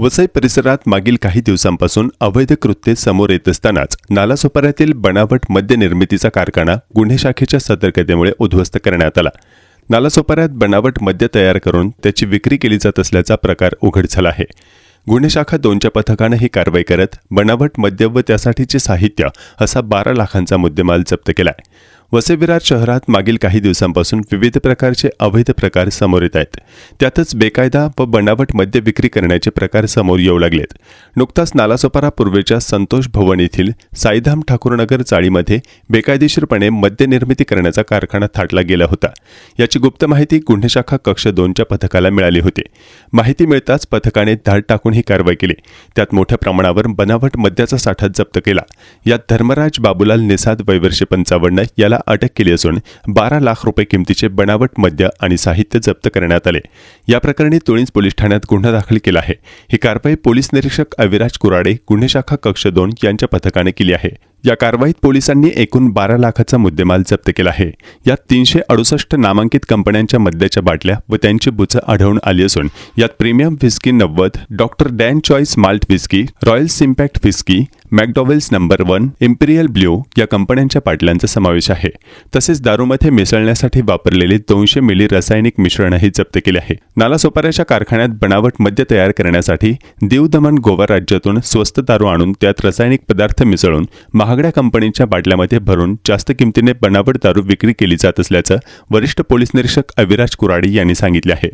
वसई परिसरात मागील काही दिवसांपासून अवैध कृत्ये समोर येत असतानाच नालासोपाऱ्यातील बनावट मद्य निर्मितीचा कारखाना गुन्हे शाखेच्या सतर्कतेमुळे उद्ध्वस्त करण्यात आला. नालासोपाऱ्यात बनावट मद्य तयार करून त्याची विक्री केली जात असल्याचा प्रकार उघड झाला आहे. गुन्हे शाखा दोनच्या पथकानं ही कारवाई करत बनावट मद्य व त्यासाठीचे साहित्य असा बारा लाखांचा मुद्देमाल जप्त केलाय. वसई विरार शहरात मागील काही दिवसांपासून विविध प्रकारचे अवैध प्रकार समोर येत आहेत. त्यातच बेकायदा व बनावट मद्य विक्री करण्याचे प्रकार समोर येऊ लागलेत. नुकताच नालासोपारा पूर्वेच्या संतोष भवन येथील साईधाम ठाकूरनगर चाळीमध्ये बेकायदेशीरपणे मद्य निर्मिती करण्याचा कारखाना थाटला गेला होता. याची गुप्त माहिती गुन्हे शाखा कक्ष दोनच्या पथकाला मिळाली होती. माहिती मिळताच पथकाने धाड टाकून ही कारवाई केली. त्यात मोठ्या प्रमाणावर बनावट मद्याचा साठा जप्त केला. यात धर्मराज बाबूलाल निसाद वैवर्षे पंचावन्न याला अटक केली असून बारा लाख रुपये किमतीचे बनावट मद्य आणि साहित्य जप्त करण्यात आले. या प्रकरणी तुळींज पोलीस ठाण्यात गुन्हा दाखल केला आहे. ही कारवाई पोलीस निरीक्षक अविराज कुराडे गुन्हे शाखा कक्ष दोन यांच्या पथकाने केली आहे. या कारवाईत पोलिसांनी एकूण बारा लाखाचा मुद्देमाल जप्त केला आहे. यात तीनशे अडुसष्ट नामांकित कंपन्यांच्या मद्याच्या बाटल्या व त्यांची बुचं आढळून आली असून यात प्रीमियम व्हिस्की नव्वद doctor Dan choice malt whisky royal सिम्पॅक्ट whisky McDowell's number one imperial blue या कंपन्यांच्या बाटल्यांचा समावेश आहे. तसेच दारूमध्ये मिसळण्यासाठी वापरलेले दोनशे मिली रासायनिक मिश्रणही जप्त केले आहे. नालासोपाऱ्याच्या कारखान्यात बनावट मद्य तयार करण्यासाठी दीव दमन गोवा राज्यातून स्वस्त दारू आणून त्यात रासायनिक पदार्थ मिसळून महागड्या कंपनीच्या बाटल्यामध्ये भरून जास्त किमतीने बनावट दारू विक्री केली जात असल्याचं वरिष्ठ पोलीस निरीक्षक अविराज कुराडी यांनी सांगितले आहे.